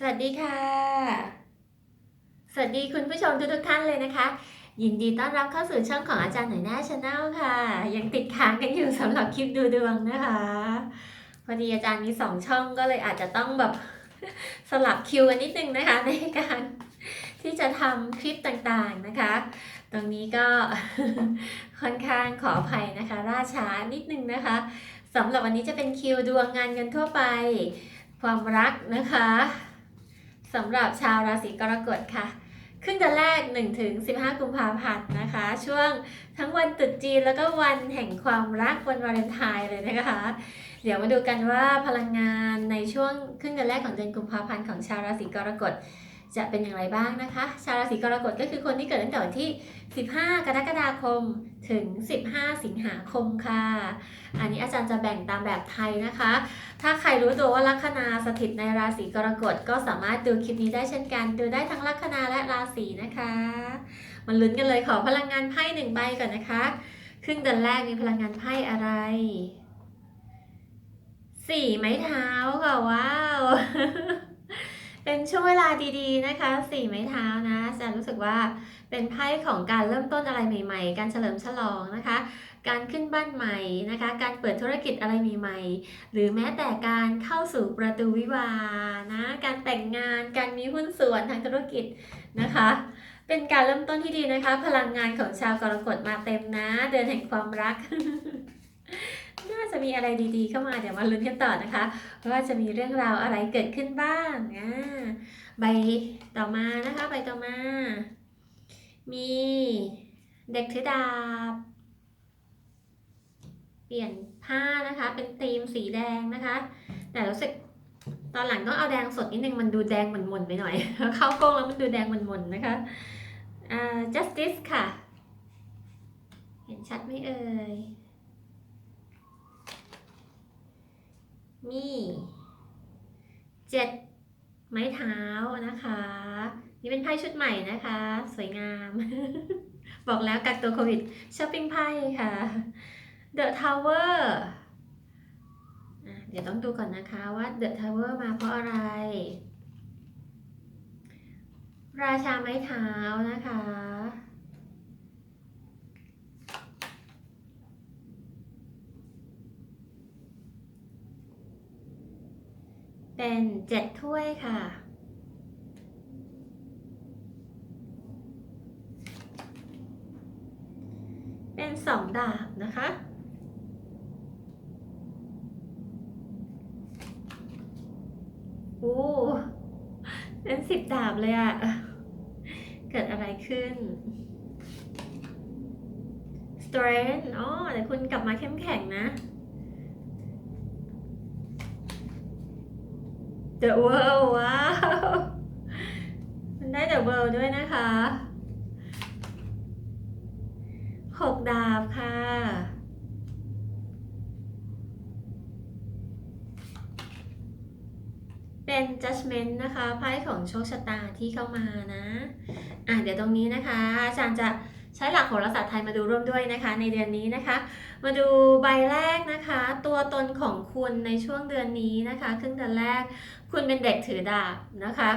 สวัสดีค่ะ สวัสดีคุณผู้ชมทุกทุกๆท่านเลยนะคะ ยินดีต้อนรับเข้าสู่ช่องของอาจารย์หน่อยหน้าชาแนลค่ะ ยังติดค้างกันอยู่สำหรับคลิปดูดวงนะคะ พอดีอาจารย์มีสองช่องก็เลยอาจจะต้องแบบสลับคิวกันนิดนึงนะคะ ในการที่จะทำคลิปต่างๆนะคะ ตรงนี้ก็ค่อนข้างขออภัยนะคะราช้านิดนึงนะคะสำหรับวันนี้จะเป็นคิวดวงงานเงินทั่วไป ความรักนะคะ สำหรับชาวราศีกรกฎค่ะ ครึ่งเดือนแรก1ถึง15 กุมภาพันธ์นะคะ ช่วงทั้งวันตรุษจีนแล้วก็วันแห่งความรักวันวาเลนไทน์เลยนะคะ เดี๋ยวมาดูกันว่าพลังงานในช่วงครึ่งเดือนแรกของเดือนกุมภาพันธ์ของชาวราศีกรกฎ จะเป็นอย่างไรบ้างนะคะ ชาวราศีกรกฎก็คือคนที่เกิดตั้งแต่วันที่ 15 กรกฎาคมถึง 15 สิงหาคมค่ะ อันนี้อาจารย์จะแบ่งตามแบบไทยนะคะ ถ้าใครรู้ตัวว่าลัคนาสถิตในราศีกรกฎก็สามารถดูคลิปนี้ได้เช่นกัน ดูได้ทั้งลัคนาและราศีนะคะ มันลุ้นกันเลยขอพลังงานไพ่หนึ่งใบก่อนนะคะ ครึ่งเดือนแรกมีพลังงานไพ่อะไรสี่ไม้เท้าค่ะว้าว เป็นช่วงเวลาดีๆนะคะสี่ไม้เท้านะอาจารย์รู้สึกว่าเป็นไพ่ของการเริ่มต้นอะไรใหม่ๆ การเฉลิมฉลองนะคะ การขึ้นบ้านใหม่นะคะ การเปิดธุรกิจอะไรใหม่ๆ หรือแม้แต่การเข้าสู่ประตูวิวานะ การแต่งงาน การมีหุ้นส่วนทางธุรกิจนะคะ เป็นการเริ่มต้นที่ดีนะคะ พลังงานของชาวกรกฎมาเต็มนะ เดือนแห่งความรัก น่าจะมีอะไรดีๆเข้ามาเดี๋ยวมาลุ้นกันต่อนะคะ ว่าจะมีเรื่องราวอะไรเกิดขึ้นบ้างอ่าใบต่อมานะคะ ใบต่อมา มีเด็กถือดาบ เปลี่ยนผ้านะคะ เป็นธีมสีแดงนะคะ แต่รู้สึกตอนหลังต้องเอาแดงสดนิดนึงมันดูแดงหม่นๆไปหน่อย เข้ากล้องแล้วมันดูแดงหม่นๆนะคะอ่า justice ค่ะ เห็นชัดไหมเอ่ย มี เจ็ดไม้เท้านะคะ นี่เป็นไพ่ชุดใหม่นะคะ สวยงาม บอกแล้วกักตัวโควิดช้อปปิ้งไพ่ค่ะ The Tower เดี๋ยวต้องดูก่อนนะคะว่า The Tower มาเพราะอะไร ราชาไม้เท้านะคะ เป็นเจ็ดถ้วยค่ะ เป็นสองดาบนะคะ โอ้ เป็นสิบดาบเลยอะเกิดอะไรขึ้น strength อ๋อแต่คุณกลับมาเข้มแข็งนะ The World ว้าว มันได้ The World ด้วยนะคะหกดาบค่ะ เป็น judgment นะคะไพ่ของโชคชะตาที่เข้ามานะ อะเดี๋ยวตรงนี้นะคะอาจารย์จะ ใช้หลักโหราศาสตร์ไทยมาดูร่วมด้วยนะคะ ในเดือนนี้นะคะ มาดูใบแรกนะคะ ตัวตนของคุณในช่วงเดือนนี้นะคะครึ่งเดือนแรก คุณเป็นเด็กถือดาบนะคะ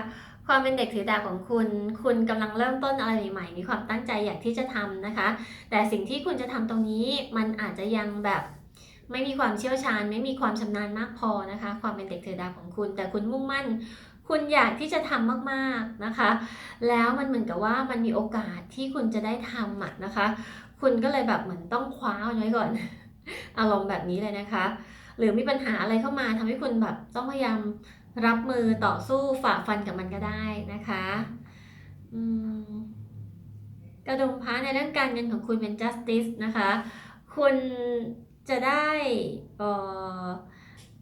ความเป็นเด็กถือดาบของคุณ คุณกำลังเริ่มต้นอะไรใหม่ๆ มีความตั้งใจอยากที่จะทำนะคะ แต่สิ่งที่คุณจะทำตรงนี้มันอาจจะยังแบบไม่มีความเชี่ยวชาญ ไม่มีความชำนาญมากพอนะคะ ความเป็นเด็กถือดาบของคุณ แต่คุณมุ่งมั่น คุณอยากที่จะทำมากๆนะคะ แล้วมันเหมือนกับว่ามันมีโอกาสที่คุณจะได้ทำอะนะคะ คุณก็เลยแบบเหมือนต้องคว้าเอาไว้ก่อน อารมณ์แบบนี้เลยนะคะ หรือมีปัญหาอะไรเข้ามาทำให้คุณแบบต้องพยายามรับมือต่อสู้ฝ่าฟันกับมันก็ได้นะคะกระดุมพระในเรื่องการเงินของคุณเป็น justice นะคะ คุณจะได้เอ่อ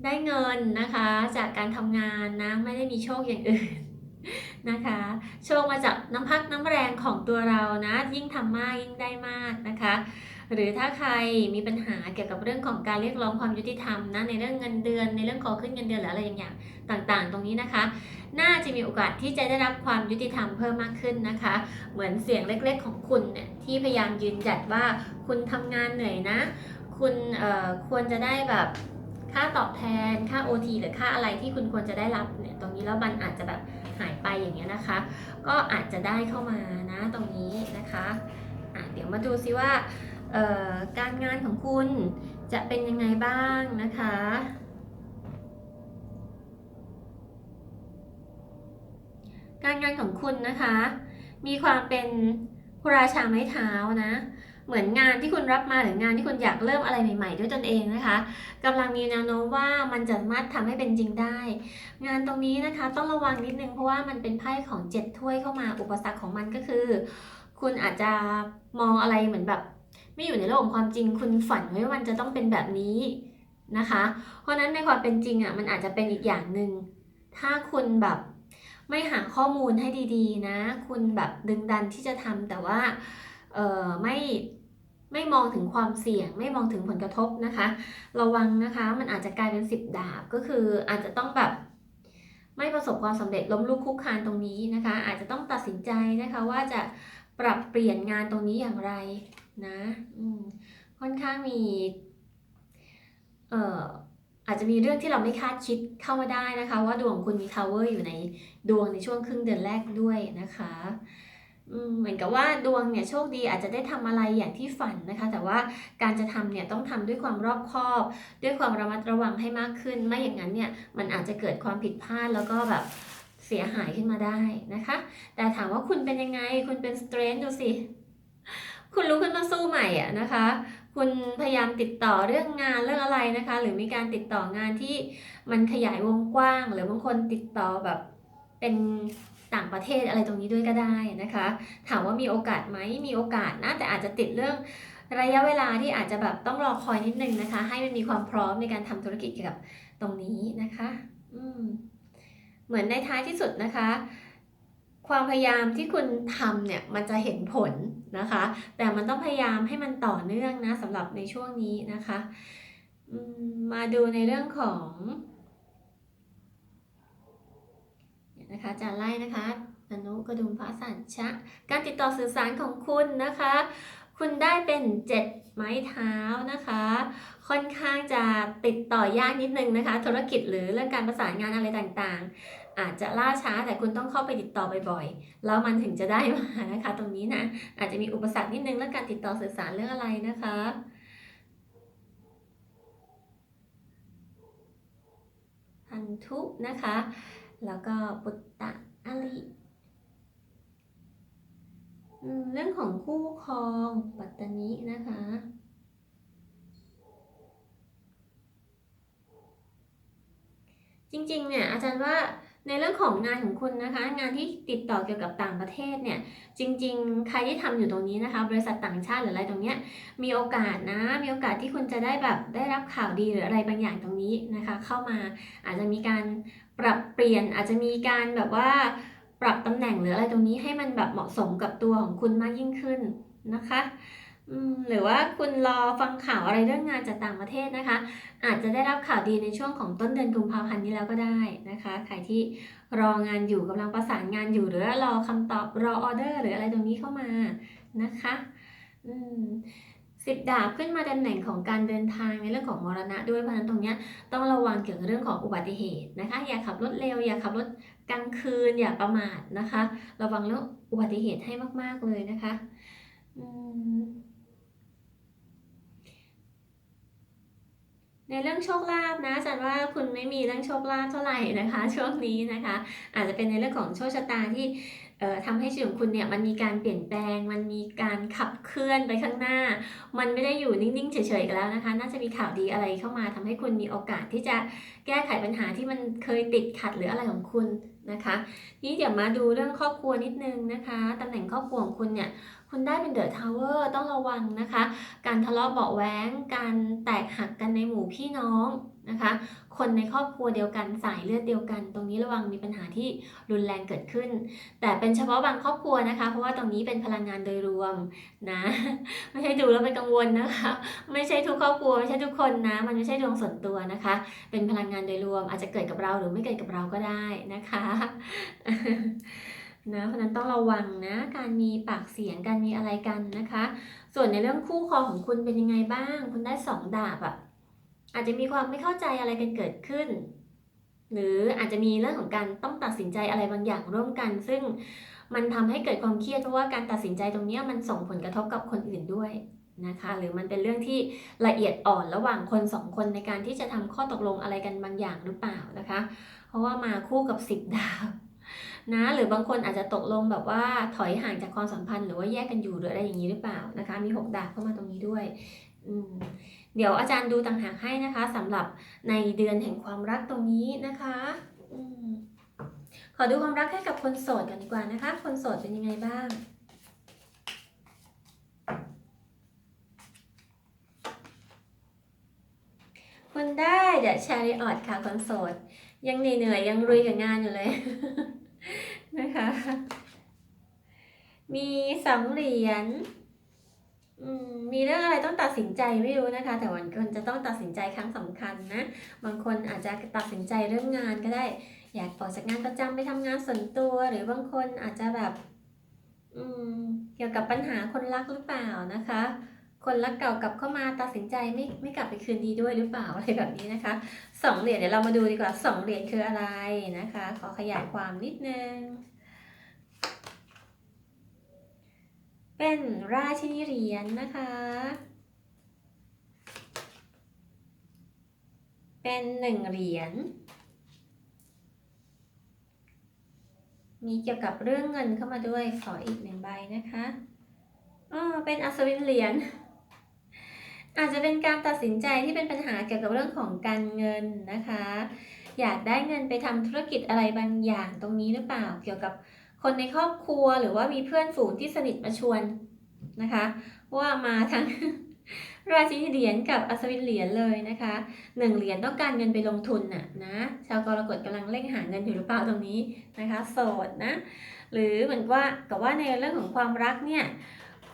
ได้เงินนะคะ จากการทำงานนะไม่ได้มีโชคอย่างอื่นนะคะ โชคมาจากน้ำพักน้ำแรงของตัวเรานะ ยิ่งทำมากยิ่งได้มากนะคะ หรือถ้าใครมีปัญหาเกี่ยวกับเรื่องของการเรียกร้องความยุติธรรมนะในเรื่องเงินเดือน ในเรื่องขอขึ้นเงินเดือนหรืออะไรอย่างต่างๆ ตรงนี้นะคะ น่าจะมีโอกาสที่จะได้รับความยุติธรรมเพิ่มมากขึ้นนะคะ เหมือนเสียงเล็กๆของคุณเนี่ยที่พยายามยืนหยัดว่าคุณทำงานเหนื่อยนะ คุณเอ่อควรจะได้แบบ ค่าตอบแทนค่า OT หรือค่าอะไรที่คุณควรจะได้รับเนี่ยตรงนี้แล้วมันอาจจะแบบหายไปอย่างเงี้ยนะคะ ก็อาจจะได้เข้ามานะตรงนี้นะคะอะเดี๋ยวมาดูซิว่าเอ่อการงานของคุณจะเป็นยังไงบ้างนะคะการงานของคุณนะคะ มีความเป็นผู้ราชาไม้เท้านะ เหมือนงานที่คุณรับมาหรืองานที่คุณอยากเริ่มอะไรใหม่ๆด้วยตนเองนะคะกำลังมีแนวโน้มว่ามันจะสามารถทำให้เป็นจริงได้ งานตรงนี้นะคะต้องระวังนิดนึงเพราะว่ามันเป็นไพ่ของเจ็ดถ้วยเข้ามาอุปสรรคของมันก็คือ คุณอาจจะมองอะไรเหมือนแบบ ไม่อยู่ในโลกของความจริง คุณฝันไว้ว่ามันจะต้องเป็นแบบนี้นะคะ เพราะฉะนั้นในความเป็นจริงอะมันอาจจะเป็นอีกอย่างหนึ่งถ้าคุณแบบไม่หาข้อมูลให้ดีๆนะ คุณแบบดึงดันที่จะทำแต่ว่า เออไม่ ไม่มองถึงความเสี่ยง ไม่มองถึงผลกระทบนะคะ ระวังนะคะมันอาจจะกลายเป็นสิบดาบก็คืออาจจะต้องแบบไม่ประสบความสำเร็จล้มลุกคุกคานตรงนี้นะคะ อาจจะต้องตัดสินใจนะคะว่าจะปรับเปลี่ยนงานตรงนี้อย่างไรนะค่อนข้างมีเอ่ออาจจะมีเรื่องที่เราไม่คาดคิดเข้ามาได้นะคะ ว่าดวงคุณมีทาวเวอร์อยู่ในดวงในช่วงครึ่งเดือนแรกด้วยนะคะ เหมือนกับว่าดวงเนี่ยโชคดีอาจจะได้ทำอะไรอย่างที่ฝันนะคะ แต่ว่าการจะทำเนี่ยต้องทำด้วยความรอบคอบ ด้วยความระมัดระวังให้มากขึ้น ไม่อย่างนั้นเนี่ยมันอาจจะเกิดความผิดพลาดแล้วก็แบบเสียหายขึ้นมาได้นะคะ แต่ถามว่าคุณเป็นยังไง คุณเป็นสเตรนดูสิคุณรู้ขึ้นมาสู้ใหม่อะนะคะ คุณพยายามติดต่อเรื่องงานเรื่องอะไรนะคะ หรือมีการติดต่องานที่มันขยายวงกว้าง หรือบางคนติดต่อแบบเป็น ต่างประเทศอะไรตรงนี้ด้วยก็ได้นะคะ ถามว่ามีโอกาสไหมมีโอกาสนะแต่อาจจะติดเรื่องระยะเวลาที่อาจจะแบบต้องรอคอยนิดนึงนะคะ ให้มันมีความพร้อมในการทำธุรกิจเกี่ยวกับตรงนี้นะคะอืมเหมือนในท้ายที่สุดนะคะ ความพยายามที่คุณทำเนี่ยมันจะเห็นผลนะคะ แต่มันต้องพยายามให้มันต่อเนื่องนะสำหรับในช่วงนี้นะคะมาดูในเรื่องของเนะคะจะไล่นะคะอนุกระดุมพระสัญชะ การติดต่อสื่อสารของคุณนะคะ คุณได้เป็นเจ็ดไม้เท้านะคะ ค่อนข้างจะติดต่อยากนิดนึงนะคะ ธุรกิจหรือเรื่องการประสานงานอะไรต่างๆ อาจจะล่าช้าแต่คุณต้องเข้าไปติดต่อบ่อยๆ แล้วมันถึงจะได้มานะคะ ตรงนี้นะอาจจะมีอุปสรรคนิดนึงเรื่องการติดต่อสื่อสารเรื่องอะไรนะคะพันธุนะคะ แล้วก็ปุตตะอลิเรื่องของคู่ครองปัตตานินะคะ จริงๆเนี่ยอาจารย์ว่าในเรื่องของงานของคุณนะคะ งานที่ติดต่อเกี่ยวกับต่างประเทศเนี่ยจริง ๆ ใครที่ทำอยู่ตรงนี้นะคะ บริษัทต่างชาติหรืออะไรตรงเนี้ยมีโอกาสนะมีโอกาสที่คุณจะได้แบบได้รับข่าวดีหรืออะไรบางอย่างตรงนี้นะคะ เข้ามาอาจจะมีการ ปรับเปลี่ยนอาจจะมีการแบบว่าปรับตำแหน่งหรืออะไรตรงนี้ให้มันแบบเหมาะสมกับตัวของคุณมากยิ่งขึ้นนะคะหรือว่าคุณรอฟังข่าวอะไรเรื่องงานจากต่างประเทศนะคะ อาจจะได้รับข่าวดีในช่วงของต้นเดือนกุมภาพันธ์นี้แล้วก็ได้นะคะใครที่รองานอยู่กำลังประสานงานอยู่หรือรอคำตอบรอออเดอร์หรืออะไรตรงนี้เข้ามานะคะ อืม สิบดาบขึ้นมาตำแหน่งของการเดินทางในเรื่องของมรณะด้วยเพราะฉะนั้นตรงนี้ต้องระวังเกี่ยวกับเรื่องของอุบัติเหตุนะคะ อย่าขับรถเร็ว อย่าขับรถกลางคืน อย่าประมาทนะคะ ระวังเรื่องอุบัติเหตุให้มาก ๆเลยนะคะในเรื่องโชคลาภนะอาจารย์ว่าคุณไม่มีเรื่องโชคลาภเท่าไหร่นะคะ ช่วงนี้นะคะ อาจจะเป็นในเรื่องของโชคชะตาที่ ทำให้ชีวิตของคุณเนี่ยมันมีการเปลี่ยนแปลง มันมีการขับเคลื่อนไปข้างหน้า มันไม่ได้อยู่นิ่งๆเฉยๆกันแล้วนะคะ น่าจะมีข่าวดีอะไรเข้ามาทำให้คุณมีโอกาสที่จะแก้ไขปัญหาที่มันเคยติดขัดหรืออะไรของคุณ นะคะนี่เดี๋ยวมาดูเรื่องครอบครัวนิดนึงนะคะ ตำแหน่งครอบครัวของคุณเนี่ย คุณได้เป็นเดอะทาวเวอร์ต้องระวังนะคะ การทะเลาะเบาะแว้งการแตกหักกันในหมู่พี่น้องนะคะ คนในครอบครัวเดียวกันสายเลือดเดียวกัน ตรงนี้ระวังมีปัญหาที่รุนแรงเกิดขึ้น แต่เป็นเฉพาะบางครอบครัวนะคะ เพราะว่าตรงนี้เป็นพลังงานโดยรวมนะ ไม่ใช่ดูแล้วเป็นกังวลนะคะ ไม่ใช่ทุกครอบครัวไม่ใช่ทุกคนนะ มันไม่ใช่ดวงส่วนตัวนะคะ เป็นพลังงานโดยรวมอาจจะเกิดกับเราหรือไม่เกิดกับเราก็ได้นะคะนะเพราะนั้นต้องระวังนะ การมีปากเสียงการมีอะไรกันนะคะ ส่วนในเรื่องคู่ครองของคุณเป็นยังไงบ้าง คุณได้สองดาบอะอาจจะมีความไม่เข้าใจอะไรกันเกิดขึ้น หรืออาจจะมีเรื่องของการต้องตัดสินใจอะไรบางอย่างร่วมกัน ซึ่งมันทำให้เกิดความเครียดเพราะว่าการตัดสินใจตรงนี้มันส่งผลกระทบกับคนอื่นด้วยนะคะ หรือมันเป็นเรื่องที่ละเอียดอ่อนระหว่างคนสองคนในการที่จะทำข้อตกลงอะไรกันบางอย่างหรือเปล่านะคะ เพราะว่ามาคู่กับสิบดาวนะหรือบางคนอาจจะตกลงแบบว่าถอยห่างจากความสัมพันธ์หรือว่าแยกกันอยู่หรืออะไรอย่างนี้หรือเปล่านะคะ มีหกดาบเข้ามาตรงนี้ด้วยอเดี๋ยวอาจารย์ดูต่างหากให้นะคะสำหรับในเดือนแห่งความรักตรงนี้นะคะอขอดูความรักให้กับคนโสดกันดีกว่านะคะ คนโสดเป็นยังไงบ้างคุณได้เดี๋ยวแชร์รีออดค่ะคนโสด ยังเหนื่อยๆยังรุยกับงานอยู่เลยนะคะ มีสองเหรียญอืมมีเรื่องอะไรต้องตัดสินใจไม่รู้นะคะ แต่วันคนจะต้องตัดสินใจครั้งสำคัญนะบางคนอาจจะตัดสินใจเรื่องงานก็ได้ อยากออกจากงานประจำไปทำงานส่วนตัว หรือบางคนอาจจะแบบอืมเกี่ยวกับปัญหาคนรักหรือเปล่านะคะ คนรักเก่ากลับเข้ามาตัดสินใจไม่ไม่กลับไปคืนดีด้วยหรือเปล่าอะไรแบบนี้นะคะ สองเหรียญเดี๋ยวเรามาดูดีกว่าสองเหรียญคืออะไรนะคะ ขอขยายความนิดนึง เป็นราชินีเหรียญนะคะ เป็นหนึ่งเหรียญมีเกี่ยวกับเรื่องเงินเข้ามาด้วยขออีกหนึ่งใบนะคะอ๋อเป็นอัศวินเหรียญ อาจจะเป็นการตัดสินใจที่เป็นปัญหาเกี่ยวกับเรื่องของการเงินนะคะ อยากได้เงินไปทำธุรกิจอะไรบางอย่างตรงนี้หรือเปล่า เกี่ยวกับคนในครอบครัวหรือว่ามีเพื่อนฝูงที่สนิทมาชวนนะคะ ว่ามาทั้งราชินีเหรียญกับอัศวินเหรียญเลยนะคะหนึ่งเหรียญต้องการเงินไปลงทุนน่ะนะชาวกรกฎกำลังเร่งหาเงินอยู่หรือเปล่าตรงนี้นะคะ โสดนะหรือเหมือนว่ากับว่าในเรื่องของความรักเนี่ย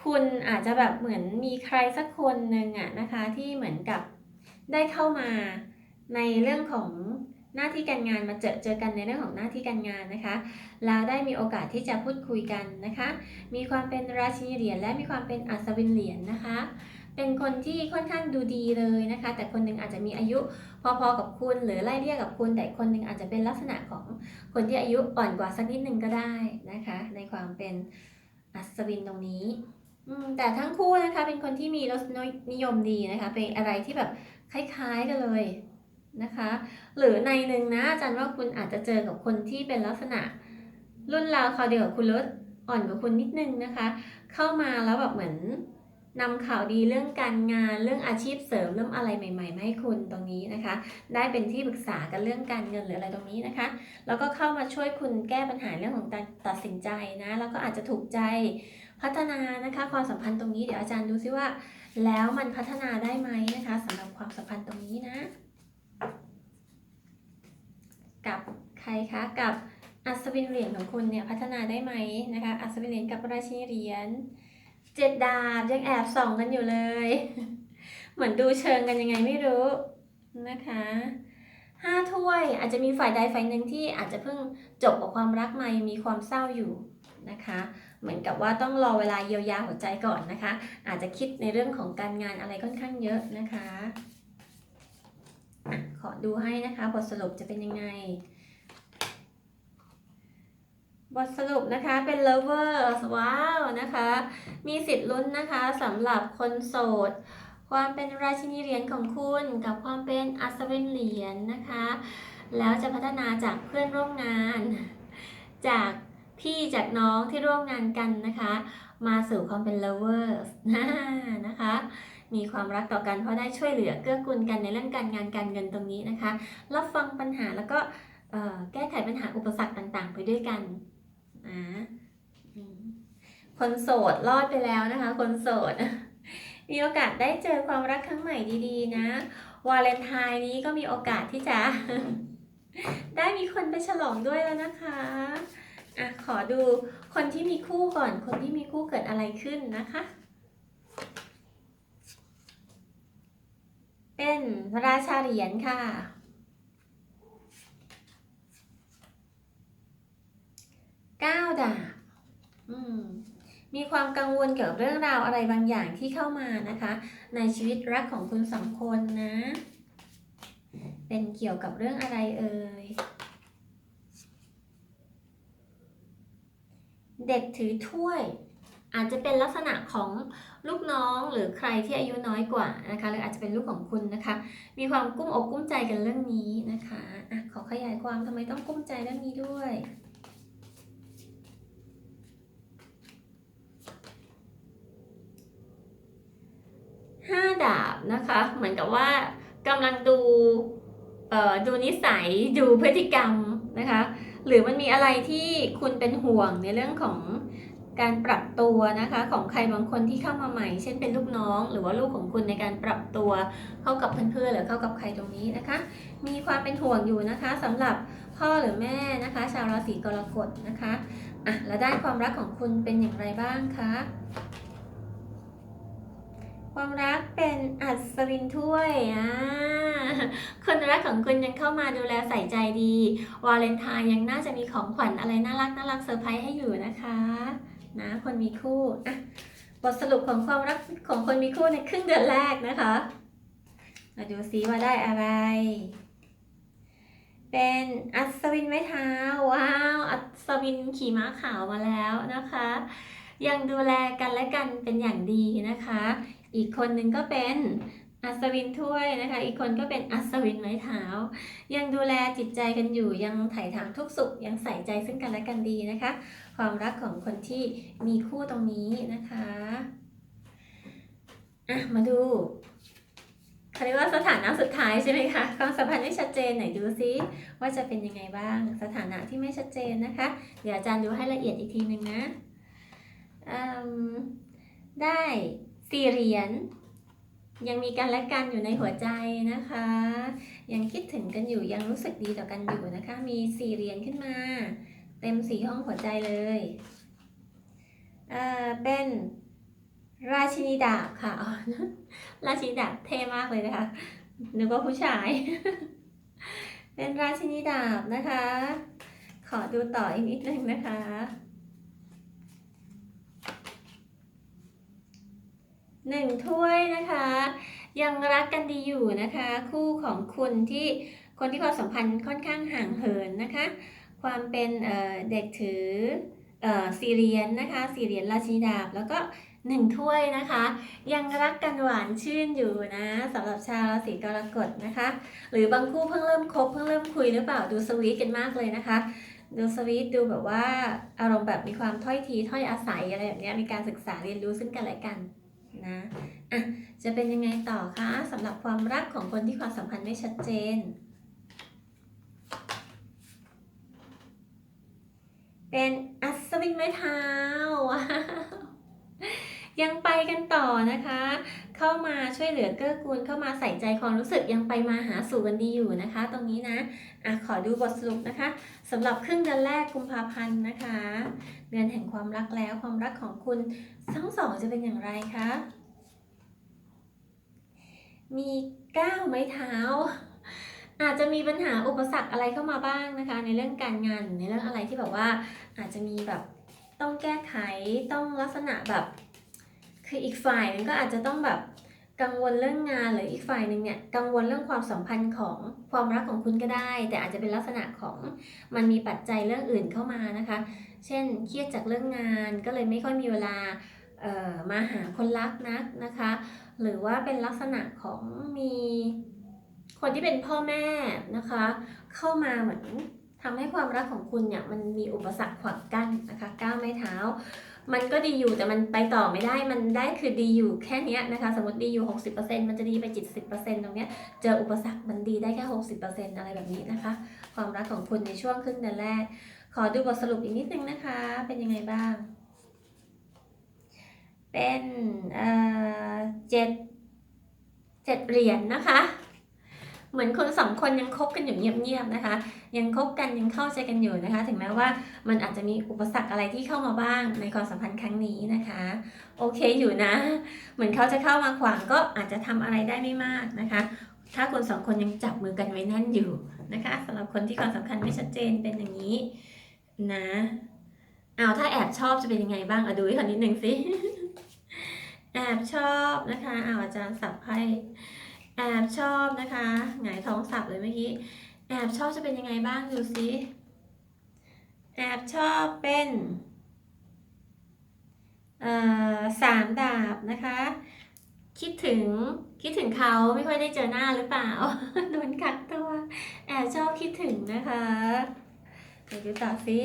คุณอาจจะแบบเหมือนมีใครสักคนหนึ่งอะนะคะที่เหมือนกับได้เข้ามาในเรื่องของหน้าที่การงานมาเจอเจอกันในเรื่องของหน้าที่การงานนะคะแล้วได้มีโอกาสที่จะพูดคุยกันนะคะ มีความเป็นราชินีเหรียญและมีความเป็นอัศวินเหรียญนะคะ เป็นคนที่ค่อนข้างดูดีเลยนะคะ แต่คนหนึงอาจจะมีอายุพอๆกับคุณหรือไล่เรียกกับคุณ แต่คนหนึงอาจจะเป็นลักษณะของคนที่อายุอ่อนกว่าสักนิดนึงก็ได้นะคะ ในความเป็นอัศวินตรงนี้ แต่ทั้งคู่นะคะเป็นคนที่มีรสนิยมดีนะคะเป็นอะไรที่แบบคล้ายๆกันเลยนะคะ หรือในหนึ่งนะอาจารย์ว่าคุณอาจจะเจอกับคนที่เป็นลักษณะ รุ่นราวคราวเดียวกับคุณรสอ่อนกว่าคุณนิดนึงนะคะ เข้ามาแล้วแบบเหมือนนำข่าวดีเรื่องการงานเรื่องอาชีพเสริมเรื่องอะไรใหม่ๆมาให้คุณตรงนี้นะคะ ได้เป็นที่ปรึกษากันเรื่องการเงินหรืออะไรตรงนี้นะคะ แล้วก็เข้ามาช่วยคุณแก้ปัญหาเรื่องของการตัดสินใจนะ แล้วก็อาจจะถูกใจ พัฒนานะคะ ความสัมพันธ์ตรงนี้เดี๋ยวอาจารย์ดูซิว่า แล้วมันพัฒนาได้ไหมนะคะสำหรับความสัมพันธ์ตรงนี้นะ กับใครคะกับอัศวินเหรียญของคุณเนี่ยพัฒนาได้ไหมนะคะอัศวินเหรียญกับราชินีเหรียญเจ็ดดาบยังแอบส่องกันอยู่เลย เหมือนดูเชิงกันยังไงไม่รู้นะคะห้าถ้วยอาจจะมีฝ่ายใดฝ่ายหนึ่งที่อาจจะเพิ่งจบกับความรักมายังมีความเศร้าอยู่นะคะ เหมือนกับว่าต้องรอเวลาเยียวยาหัวใจก่อนนะคะ อาจจะคิดในเรื่องของการงานอะไรค่อนข้างเยอะนะคะอะขอดูให้นะคะ บทสรุปจะเป็นยังไง บทสรุปนะคะเป็น lovers ว้าวนะคะ มีสิทธิ์ลุ้นนะคะสำหรับคนโสดความเป็นราชินีเหรียญของคุณกับความเป็นอัศวินเหรียญนะคะ แล้วจะพัฒนาจากเพื่อนร่วมงาน จาก พี่จากน้องที่ร่วมงานกันนะคะ มาสู่ความเป็น lovers นะคะ มีความรักต่อกันเพราะได้ช่วยเหลือเกื้อกูลกันในเรื่องการงานการเงินตรงนี้นะคะ รับฟังปัญหาแล้วก็แก้ไขปัญหาอุปสรรคต่างๆ ไปด้วยกันอ่าอืมคนโสดรอดไปแล้วนะคะ คนโสด มีโอกาสได้เจอความรักครั้งใหม่ดีๆ นะ วาเลนไทน์นี้ก็มีโอกาสที่จะ ได้มีคนไปฉลองด้วยแล้วนะคะ อะขอดูคนที่มีคู่ก่อน คนที่มีคู่เกิดอะไรขึ้นนะคะ เป็นราชาเหรียญค่ะ เก้าดาบอืมมีความกังวลเกี่ยวกับเรื่องราวอะไรบางอย่างที่เข้ามานะคะ ในชีวิตรักของคุณสองคนนะ เป็นเกี่ยวกับเรื่องอะไรเอ่ย เด็กถือถ้วย อาจจะเป็นลักษณะของลูกน้องหรือใครที่อายุน้อยกว่านะคะหรืออาจจะเป็นลูกของคุณนะคะ มีความกุ้มอกกุ้มใจกันเรื่องนี้นะคะอะขอขยายความทำไมต้องกุ้มใจเรื่องนี้ด้วยห้าดาบนะคะ เหมือนกับว่ากำลังดูดูนิสัยดูพฤติกรรมนะคะ หรือมันมีอะไรที่คุณเป็นห่วงในเรื่องของการปรับตัวนะคะของใครบางคนที่เข้ามาใหม่ เช่นเป็นลูกน้อง หรือว่าลูกของคุณในการปรับตัวเข้ากับเพื่อนๆหรือเข้ากับใครตรงนี้นะคะ มีความเป็นห่วงอยู่นะคะสำหรับพ่อหรือแม่นะคะ ชาวราศีกรกฎนะคะอะแล้วด้านความรักของคุณเป็นอย่างไรบ้างคะ ความรักเป็นอัศวินถ้วยอ่าคนรักของคุณยังเข้ามาดูแลใส่ใจดี วาเลนไทน์ยังน่าจะมีของขวัญอะไรน่ารักน่ารักเซอร์ไพรส์ให้อยู่นะคะนะคนมีคู่อะบทสรุปของความรักของคนมีคู่ในครึ่งเดือนแรกนะคะ มาดูซิว่าได้อะไร เป็นอัศวินไม้เท้าว้าวอัศวินขี่ม้าขาวมาแล้วนะคะ ยังดูแลกันและกันเป็นอย่างดีนะคะ อีกคนหนึ่งก็เป็นอัศวินถ้วยนะคะ อีกคนก็เป็นอัศวินไม้เท้า ยังดูแลจิตใจกันอยู่ ยังไถ่ถามทุกสุข ยังใส่ใจซึ่งกันและกันดีนะคะ ความรักของคนที่มีคู่ตรงนี้นะคะ อะ มาดูเขาเรียกว่าสถานะสุดท้ายใช่ไหมคะ ความสัมพันธ์ไม่ชัดเจนไหนดูซิว่าจะเป็นยังไงบ้าง สถานะที่ไม่ชัดเจนนะคะ เดี๋ยวอาจารย์ดูให้ละเอียดอีกทีหนึ่งนะ ได้ สี่เหรียญยังมีกันและกันอยู่ในหัวใจนะคะ ยังคิดถึงกันอยู่ยังรู้สึกดีต่อกันอยู่นะคะ มีสี่เหรียญขึ้นมา เต็มสีห้องหัวใจเลยเออเป็นราชินีดาบค่ะราชินีดาบเท่มากเลยนะคะนึกว่าผู้ชาย เป็นราชินีดาบนะคะ ขอดูต่ออีกนิดนึงนะคะ หนึ่งถ้วยนะคะ ยังรักกันดีอยู่นะคะ คู่ของคุณที่คนที่ความสัมพันธ์ค่อนข้างห่างเหินนะคะ ความเป็นเเด็กถือเอ่อสี่เรียญนะคะสี่เรียญราชินีดาบแล้วก็หนึ่งถ้วยนะคะ ยังรักกันหวานชื่นอยู่นะสำหรับชาวราศีกรกฎนะคะ หรือบางคู่เพิ่งเริ่มคบเพิ่งเริ่มคุยหรือเปล่าดูสวีทกันมากเลยนะคะ ดูสวีทดูแบบว่าอารมณ์แบบมีความถ้อยทีถ้อยอาศัยอะไรแบบนี้มีการศึกษาเรียนรู้ซึ่งกันและกัน นะอะจะเป็นยังไงต่อคะสำหรับความรักของคนที่ความสัมพันธ์ไม่ชัดเจน เป็นอัศวินไม้เท้ายังไปกันต่อนะคะ เข้ามาช่วยเหลือเกื้อกูลเข้ามาใส่ใจความรู้สึกยังไปมาหาสู่กันดีอยู่นะคะ ตรงนี้นะอะขอดูบทสรุปนะคะสำหรับครึ่งเดือนแรกกุมภาพันธ์นะคะ เดือนแห่งความรักแล้วความรักของคุณทั้งสองจะเป็นอย่างไรคะมีก้าวไม้เท้า อาจจะมีปัญหาอุปสรรคอะไรเข้ามาบ้างนะคะ ในเรื่องการงานในเรื่องอะไรที่แบบว่าอาจจะมีแบบต้องแก้ไขต้องลักษณะแบบ คืออีกฝ่ายนึงก็อาจจะต้องแบบกังวลเรื่องงานหรืออีกฝ่ายหนึ่งเนี่ยกังวลเรื่องความสัมพันธ์ของความรักของคุณก็ได้ แต่อาจจะเป็นลักษณะของมันมีปัจจัยเรื่องอื่นเข้ามานะคะ เช่นเครียดจากเรื่องงานก็เลยไม่ค่อยมีเวลามาหาคนรักนักนะคะ หรือว่าเป็นลักษณะของมีคนที่เป็นพ่อแม่นะคะ เข้ามาเหมือนทำให้ความรักของคุณเนี่ยมันมีอุปสรรคขวางกั้นนะคะก้าวไม้เท้า มันก็ดีอยู่แต่มันไปต่อไม่ได้มันได้คือดีอยู่แค่นี้นะคะ สมมติดีอยู่ 60%มันจะดีไป70%ตรงเนี้ยเจออุปสรรคมันดีได้แค่ 60%อะไรแบบนี้นะคะ ความรักของคุณในช่วงครึ่งเดือนแรก ขอดูบทสรุปอีกนิดนึงนะคะ เป็นยังไงบ้าง เป็นเอ่อเจ็ดเจ็ดเหรียญนะคะ เหมือนคนสองคนยังคบกันอยู่เงียบๆนะคะ ยังคบกันยังเข้าใจกันอยู่นะคะ ถึงแม้ว่ามันอาจจะมีอุปสรรคอะไรที่เข้ามาบ้างในความสัมพันธ์ครั้งนี้นะคะ โอเคอยู่นะ เหมือนเขาจะเข้ามาขวางก็อาจจะทำอะไรได้ไม่มากนะคะ ถ้าคนสองคนยังจับมือกันไว้แน่นอยู่นะคะสำหรับคนที่ความสำคัญไม่ชัดเจนเป็นอย่างนี้นะเอาถ้าแอบชอบจะเป็นยังไงบ้างอะดูให้คนนิดนึงสิแอบชอบนะคะเอาอาจารย์สับให้ แอบชอบนะคะหงายท้องสับเลยเมื่อกี้ แอบชอบจะเป็นยังไงบ้างดูสิ แอบชอบเป็นสามดาบนะคะ คิดถึงคิดถึงเขาไม่ค่อยได้เจอหน้าหรือเปล่าโดนกักตัว แอบชอบคิดถึงนะคะเดี๋ยวดูต่อสิ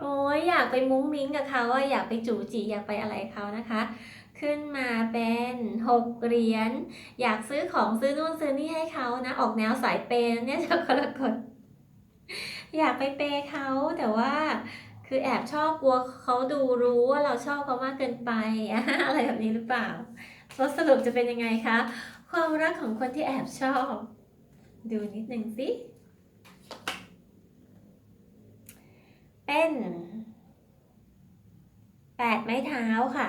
โอ้ยอยากไปมุ้งมิ้งกับเขาอยากไปจูจีอยากไปอะไรเขานะคะ ขึ้นมาเป็นหกเหรียญอยากซื้อของซื้อนู่นซื้อนี่ให้เขานะออกแนวสายเปย์เนี่ยชาวกรกฎอยากไปเปย์เขาแต่ว่าคือแอบชอบกลัวเขาดูรู้ว่าเราชอบเขามากเกินไปอะไรแบบนี้หรือเปล่าบทสรุปจะเป็นยังไงคะ ความรักของคนที่แอบชอบ ดูนิดหนึ่งสิ เป็นแปดไม้เท้าค่ะ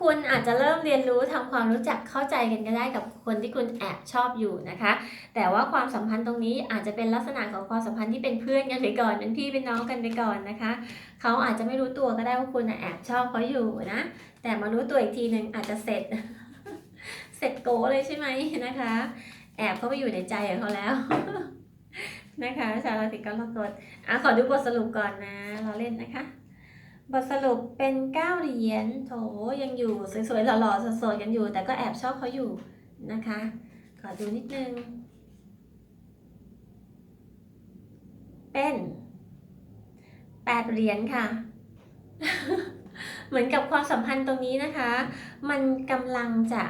คุณอาจจะเริ่มเรียนรู้ทำความรู้จักเข้าใจกันก็ได้กับคนที่คุณแอบชอบอยู่นะคะ แต่ว่าความสัมพันธ์ตรงนี้อาจจะเป็นลักษณะของความสัมพันธ์ที่เป็นเพื่อนกันไปก่อนเป็นพี่เป็นน้องกันไปก่อนนะคะ เขาอาจจะไม่รู้ตัวก็ได้ว่าคุณแอบชอบเขาอยู่นะ แต่มารู้ตัวอีกทีหนึ่งอาจจะเสร็จ เสร็จโกเลยใช่ไหมนะคะ แอบเข้าไปอยู่ในใจของเขาแล้วนะคะชาวราศีกรกฎอะขอดูบทสรุปก่อนนะเราเล่นนะคะ บทสรุปเป็นเก้าเหรียญโถยังอยู่สวยๆหล่อๆสดๆกันอยู่ แต่ก็แอบชอบเขาอยู่นะคะ ขอดูนิดนึง เป็นแปดเหรียญค่ะ เหมือนกับความสัมพันธ์ตรงนี้นะคะ มันกำลังจะ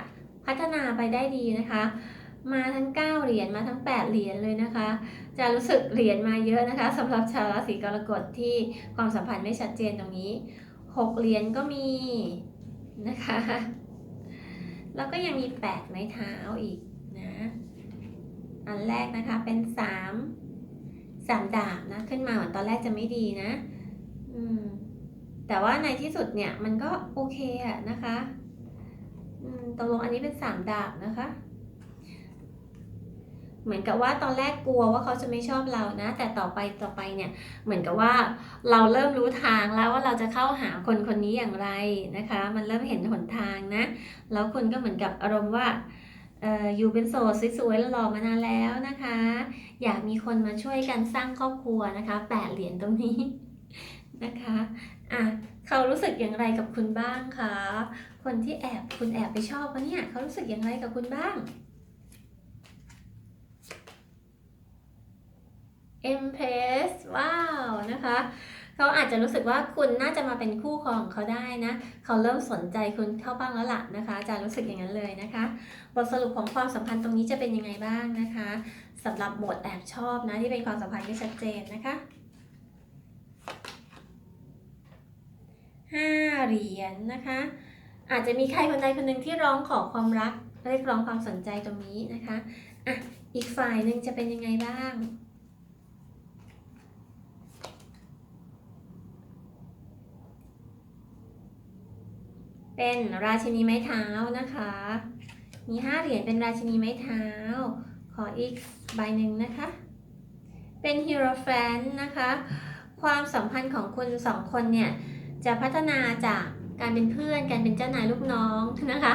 พัฒนาไปได้ดีนะคะ มาทั้ง 9 เหรียญมาทั้ง 8 เหรียญเลยนะคะ จะรู้สึกเหรียญมาเยอะนะคะสำหรับชาวราศีกรกฎที่ความสัมพันธ์ไม่ชัดเจนตรงนี้ 6 เหรียญก็มีนะคะ แล้วก็ยังมี 8 ไม้เท้าอีกนะ อันแรกนะคะเป็น 3 3 ดาบนะ ขึ้นมาเหมือนตอนแรกจะไม่ดีนะอืมแต่ว่าในที่สุดเนี่ยมันก็โอเคอะนะคะตกลงอันนี้เป็น 3 ดาบนะคะ เหมือนกับว่าตอนแรกกลัวว่าเขาจะไม่ชอบเรานะ แต่ต่อไปต่อไปเนี่ยเหมือนกับว่าเราเริ่มรู้ทางแล้วว่าเราจะเข้าหาคนคนนี้อย่างไรนะคะ มันเริ่มเห็นหนทางนะ แล้วคุณก็เหมือนกับอารมณ์ว่าอยู่เป็นโสดสวยๆหล่อมานานแล้วนะคะ อยากมีคนมาช่วยกันสร้างครอบครัวนะคะแปดเหรียญตรงนี้นะคะอะเขารู้สึกอย่างไรกับคุณบ้างคะคนที่แอบคุณแอบไปชอบเขาเนี่ยเขารู้สึกอย่างไรกับคุณบ้าง Impress ว้าวนะคะเขาอาจจะรู้สึกว่าคุณน่าจะมาเป็นคู่ครองเขาได้นะ เขาเริ่มสนใจคุณเข้าบ้างแล้วล่ะนะคะจารย์รู้สึกอย่างนั้นเลยนะคะ บทสรุปของความสัมพันธ์ตรงนี้จะเป็นยังไงบ้างนะคะสำหรับหมดแอบชอบนะที่เป็นความสัมพันธ์ที่ชัดเจนนะคะห้าเหรียญนะคะ อาจจะมีใครคนใดคนหนึ่งที่ร้องขอความรักเรียกร้องความสนใจตรงนี้นะคะอะอีกฝ่ายหนึ่งจะเป็นยังไงบ้าง เป็นราชินีไม้เท้านะคะ มีห้าเหรียญเป็นราชินีไม้เท้า ขออีกใบหนึ่งนะคะ เป็นฮีโร่แฟนนะคะ ความสัมพันธ์ของคุณสองคนเนี่ย จะพัฒนาจากการเป็นเพื่อนการเป็นเจ้านายลูกน้องนะคะ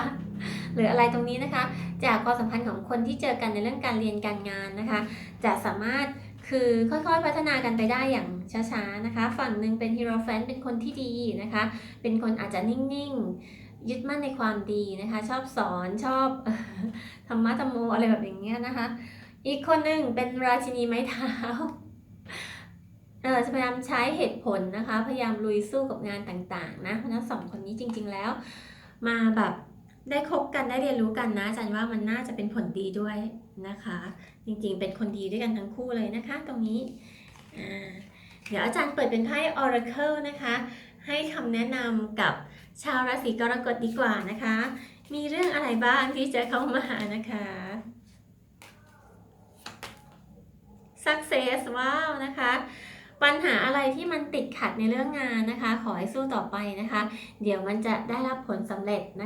หรืออะไรตรงนี้นะคะ จากความสัมพันธ์ของคนที่เจอกันในเรื่องการเรียนการงานนะคะ จะสามารถ คือค่อยๆพัฒนากันไปได้อย่างช้าๆนะคะ ฝั่งหนึ่งเป็นฮีโร่แฟนเป็นคนที่ดีนะคะ เป็นคนอาจจะนิ่งๆ ยึดมั่นในความดีนะคะ ชอบสอนชอบธรรมะธรรมโมอะไรแบบอย่างเงี้ยนะคะ อีกคนหนึ่งเป็นราชินีไม้เท้าเออจะพยายามใช้เหตุผลนะคะ พยายามลุยสู้กับงานต่างๆนะเพราะฉะนั้นสองคนนี้จริงๆแล้ว มาแบบได้คบกันได้เรียนรู้กันนะอาจารย์ว่ามันน่าจะเป็นผลดีด้วย นะคะ จริงๆ เป็นคนดีด้วยกันทั้งคู่เลยนะคะ ตรงนี้ เดี๋ยวอาจารย์เปิดเป็นไพ่ Oracle นะคะ ให้คำแนะนำกับชาวราศีกรกฎดีกว่านะคะ มีเรื่องอะไรบ้างที่จะเข้ามานะคะ success ว้าวนะคะปัญหาอะไรที่มันติดขัดในเรื่องงานนะคะ ขอให้สู้ต่อไปนะคะ เดี๋ยวมันจะได้รับผลสำเร็จนะคะ